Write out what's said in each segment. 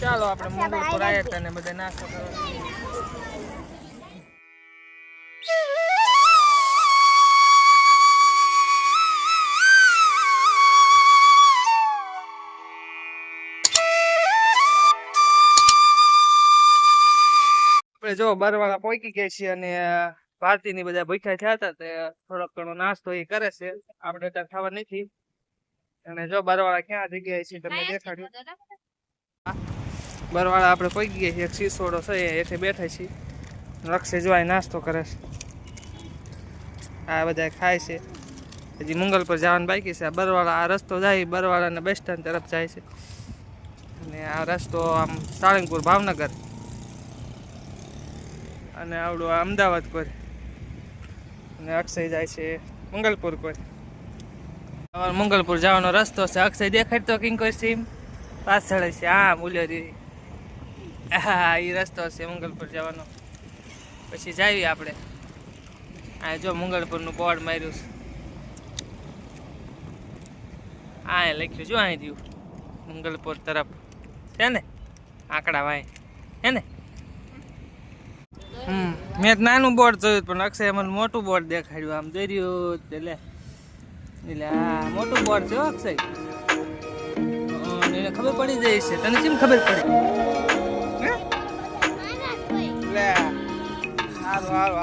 ચાલો આપણે મોડું આવ્યા હતા બધા નાસ્તો કરવા. આપણે જો બરવાળા પોકી ગયા છીએ અને ભારતી ની બધા ભૂખ્યા થયા હતા તે થોડોક ઘણો નાસ્તો એ કરે છે. આપણે ત્યાં ખાવા નથી. અને જો બરવાળા ક્યાં જગ્યાએ છે તમને દેખાડ્યું. બરવાળા આપણે કોઈ ગયા છીએ એક શીશોડો છે એથી બેઠા છીએ. રક્ષે જોવાય નાસ્તો કરે છે. આ બધા ખાય છે. હજી મંગલ પર જવાનું બાકી છે. આ બરવાળા આ રસ્તો જાય બરવાળાના બસ સ્ટેન્ડ તરફ જાય છે. અને આ રસ્તો આમ સાળંગપુર ભાવનગર. અને આવડું અમદાવાદ કોઈ અને અક્ષય જાય છે મંગલપુર કોઈ મંગલપુર જવાનો રસ્તો છે. અક્ષય દેખાડતો કિંગ કોઈ સીમ. પાછળ છે. હા મુલ્યોરી હા એ રસ્તો છે મંગલપુર જવાનો. પછી જાવી આપણે. આ જો મંગલપુરનું બોર્ડ માર્યું છે. આ લખ્યું જો અહીં દઉં મંગલપુર તરફ. છે ને? આંકડા વાય. હે ને? હમ, મેં નાનું બોર્ડ જોયું પણ અક્ષય મને મોટું બોર્ડ દેખાડ્યું. આમ જોઈ રહ્યું એટલે. એટલે આ મોટું બોર્ડ છે અક્ષય. એને ખબર પડી જાય છે. તને કેમ ખબર પડી? હે? લે. હાલો હાલો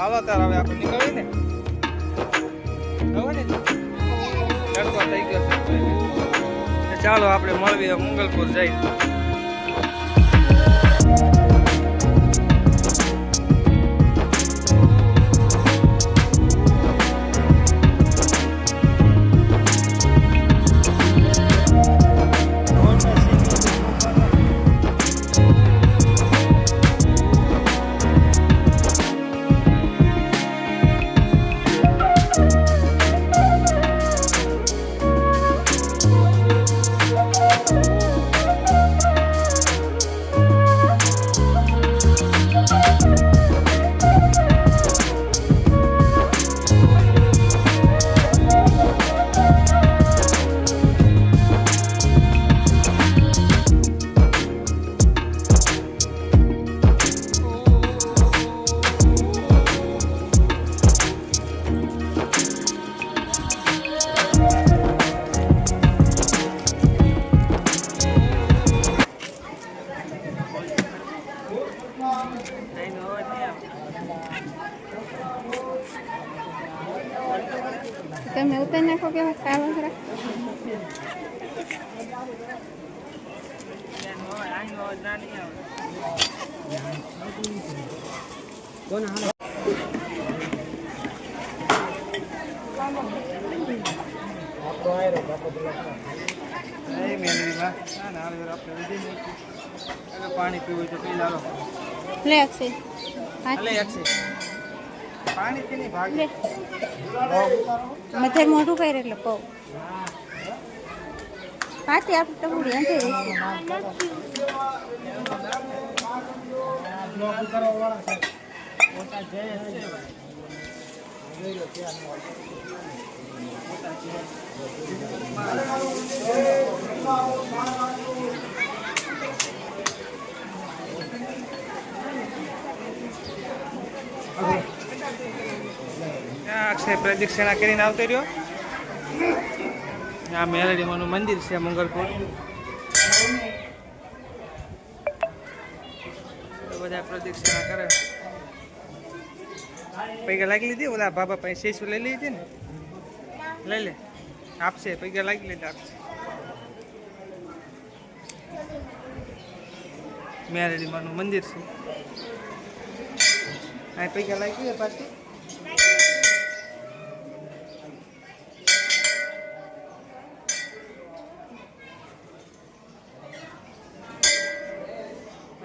હવે આપણે નીકળીએ ને. થઈ ગયો ચાલો, આપણે મળીએ મંગલપુર જઈ તમે ઉતારી નાખો કેવા સાવા ખરા નહીં મેળવીમાં ના ના હવે આપણે વિધિ નહીં અગર પાણી પીવું હોય તો પી લાવો લે અક્ષય હાથ અલે અક્ષય પાણી પીને ભાગ લે મધર મોઢું કરે એટલે કહો. પાછી આપણે પૂરી અંતે રહીશું આ અક્ષય પ્રદક્ષિણા કરીને આવતો રહ્યો. આ મેલડીમાનું મંદિર છે, મંગળપુર. બધા પ્રદક્ષિણા કરે. પૈગા લાગી લીધી, ઓલા બાબા પાસે શેષ લઈ લીધી ને? લઈ લે, આપશે, પૈગા લાગી લીધા આપશે. મેરડીમાનું મંદિર છે. આ પૈગા લાગી ગયા પાછી.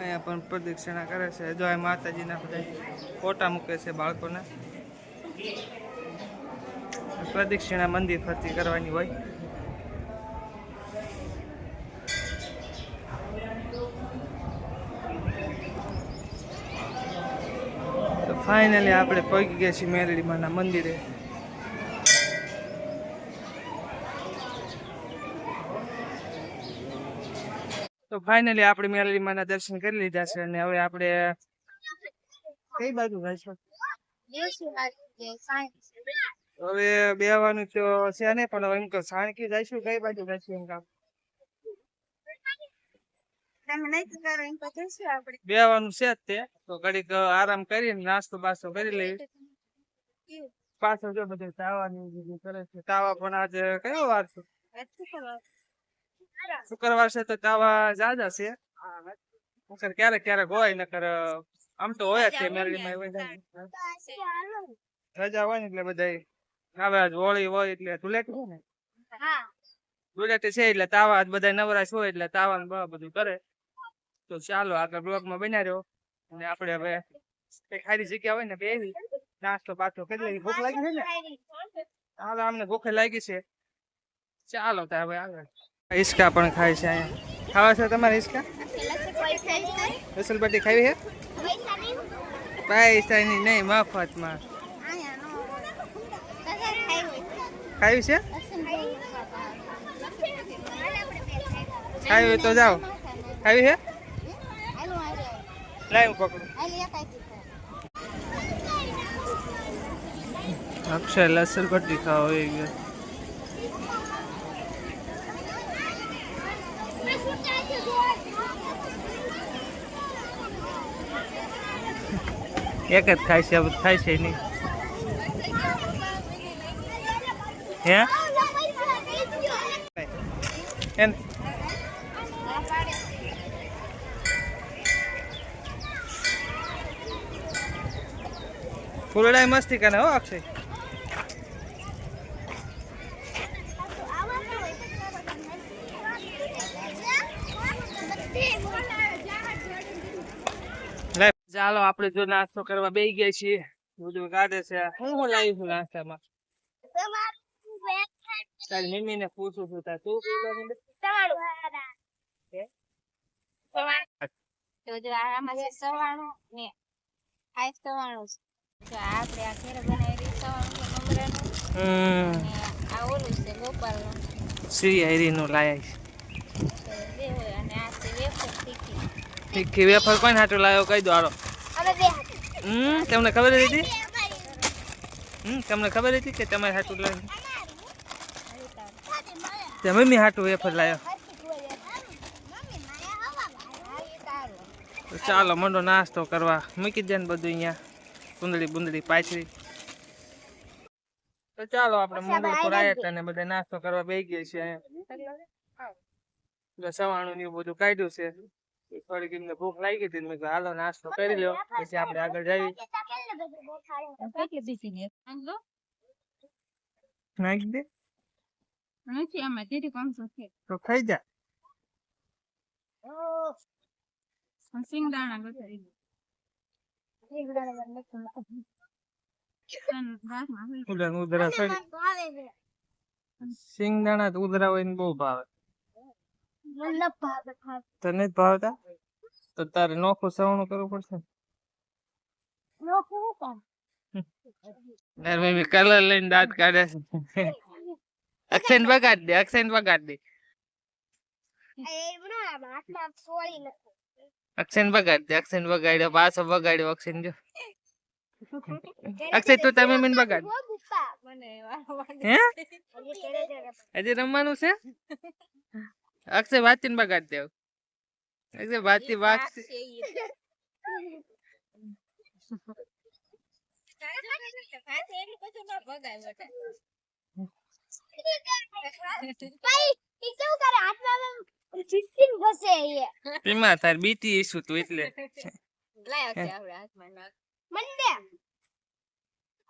અહીંયા પણ પ્રદક્ષિણા કરે છે. જો આ માતાજીના બધા ફોટા મૂકે છે બાળકોના. પ્રદક્ષિણા મંદિર ફરતી કરવાની હોય. તો ફાઇનલી આપણે પહોંચી ગયા છીએ મેરડીમાના મંદિરે. ફાઇનલી આપણે મેરલી માના દર્શન કરી લીધા છે અને હવે આપણે કઈ બાજુ જઈશું હવે બેવાનું તો છે ને, પણ એમ તો સાણકી જઈશું કઈ બાજુ જઈશું એમ કામ બેવાનું છે તે, તો ઘડીક આરામ કરીને નાસ્તો બાસ્તો કરી લઈએ. પાછો જો બધું તાવાની કરે છે. તાવા પણ આજે કયો વાર છે? શુક્રવાર છે તો તાવા જાજા છે? નકર ક્યારેક ક્યારેક હોય નકર આમ તો હોય જ છે મેરડીમાં હોય રજા હોય ને એટલે બધા આવે જ હોળી હોય એટલે ધૂળેટી હોય ને? ધૂળેટી છે એટલે તાવા બધા નવરાશ હોય એટલે તાવા ને બધું કરે. તો ચાલો આગળ બ્લોકમાં બન્યા રહ્યો અને આપણે હવે કઈ ખાલી જગ્યા હોય ને બેવી નાસ્તો પાછો કરી લઈ ભૂખ લાગી છે ને? હાલ અમને ભૂખે લાગી છે. ચાલો તો હવે આગળ. હિસકા પણ ખાય છે અહીંયા. ખાવા છે તમારે હિસકા રસલપટ્ટી ખાવી છે? પૈસાની નહીં, મફતમાં. ખાવી છે? ખાવી તો જાઓ. ખાવી છે? લાઈ હું પકડું. અક્ષય લસણ ખાવા આવી ગયો એક જ ખાય છે ખાય છે નહીં. હે? ફૂલડાઈ મસ્તી કરે હો અક્ષય લે ચાલો આપણે જો નાસ્તો કરવા બેસી ગયા છીએ. બધું કાઢે છે. હું હું લાવી છું નાસ્તામાં? તારી મમ્મી ને પૂછું છું તાર તું શ્રી હરી નું લાયા છે. વેફર તીખી. હાટું લાવ્યો કઈ દો હમ તમને ખબર હતી? હમ તમને ખબર હતી કે તમારે હાટું લાવ્યું તમે મમ્મી હાટું વેફર લાવ્યો તો ચાલો મંડો નાસ્તો કરવા. મૂકી દે ને બધું અહીંયા. કુંદડી બુંદડી પાછળી. તો ચાલો આપણે મંડળ પર આવ્યા હતા ને બધા નાસ્તો કરવા બેસી ગયા છે અહીંયા સવાણું ને બધું કાઢ્યું છે. થોડીક એમને ભૂખ લાગી હતી મેં કીધું હાલો નાસ્તો કરી લ્યો પછી આપણે આગળ જઈએ. કેટલી બીજી ને સમજો નાખી દે. નથી આમાં તેથી પાંચસો છે? તો ખાઈ જા. સિંગદાણા સડી સિંગદાણા તો ઉધરા હોય ને બહુ ભાવે. તને જ ભાવતા તો? તારે નોખું સવણું કરવું પડશે મમ્મી કલર લઈને દાંત કાઢે છે. અક્ષયને બગાડ દે અક્ષયને બગાડ દે. અક્ષયને બગાડ દે અક્ષયને બગાડ્યો પાછો બગાડ્યો અક્ષયને જો. અક્ષય તું તમે મને બગાડ હે? હજી રમવાનું છે? અક્ષય વાંચીને બગાડ દે અક્ષય વાંચી વાંચી તેમાં તાર બીટી ઈસુ તું એટલે લાયો છે આપણે હાથમાં નાખ.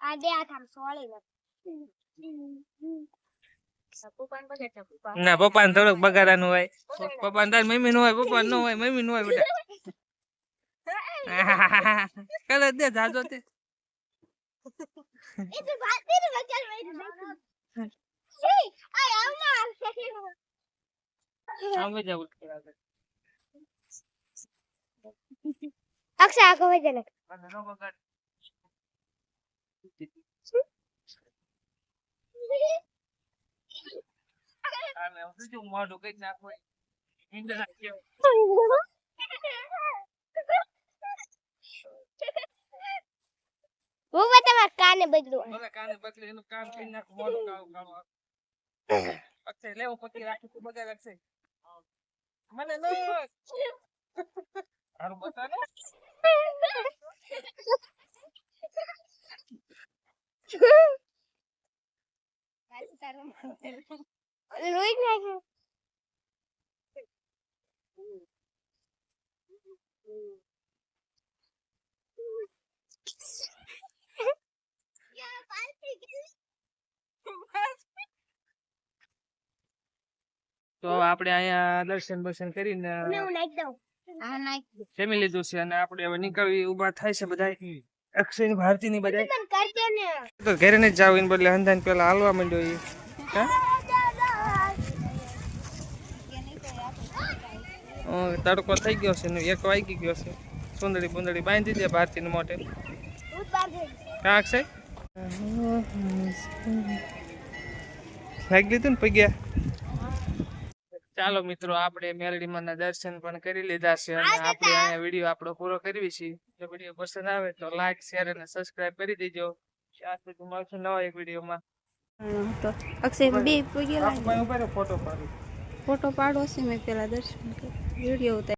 આ પપ્પાને બગાડ નાખ, પપ્પા. ના પપ્પા ને થોડુંક બગાડવાનું હોય. પપ્પા તાર મમ્મી નું હોય પપ્પા નું હોય મમ્મી નું હોય બધા. કલર દે જાજો તે આખો વજન બગાડ. હું તમારા કાને બદલું? મને કાને બદલું એનું કામ કરી નાખું મોઢું કાળું કાળું. અક્ષય લેવો પછી રાખી તું બધા અક્ષય. મને ન હારું બતા ને તારું તારું રોઈ નાખ્યું તો આપણે અહીંયા દર્શન બર્શન કરીને હું નાખી દઉં. આ નાખ જમી લીધું છે અને આપણે હવે નીકળી ઊભા થાય છે બધા અક્ષયની ભારતી ની બધા પણ કરજો ને. તો ઘરે ને જાવ એને બદલે હંધાન પેલા હાલવા માંડ્યો એ. હા? કે નહીં તો આપણે અ, તડકો થઈ ગયો છે ને એક વાગી ગયો છે. સુંદરી બુંદડી બાંધી દે ભારતી મોટે કાંક છે? લાગી લીધું ને પગ્યા ચાલો મિત્રો આપણે મેરડીમાં દર્શન પણ કરી લીધા છે અને આપણે અહીંયા વીડિયો આપણો પૂરો કરવી છે. જો વીડિયો પસંદ આવે તો લાઈક શેર અને સબસ્ક્રાઇબ કરી દેજો. ત્યાં સુધી મળશું નવા એક વિડીયોમાં. તો અક્ષય બે ફોટો પાડો. ફોટો પાડો છે મેં પેલા દર્શન કર્યા વીડિયો ઉતાર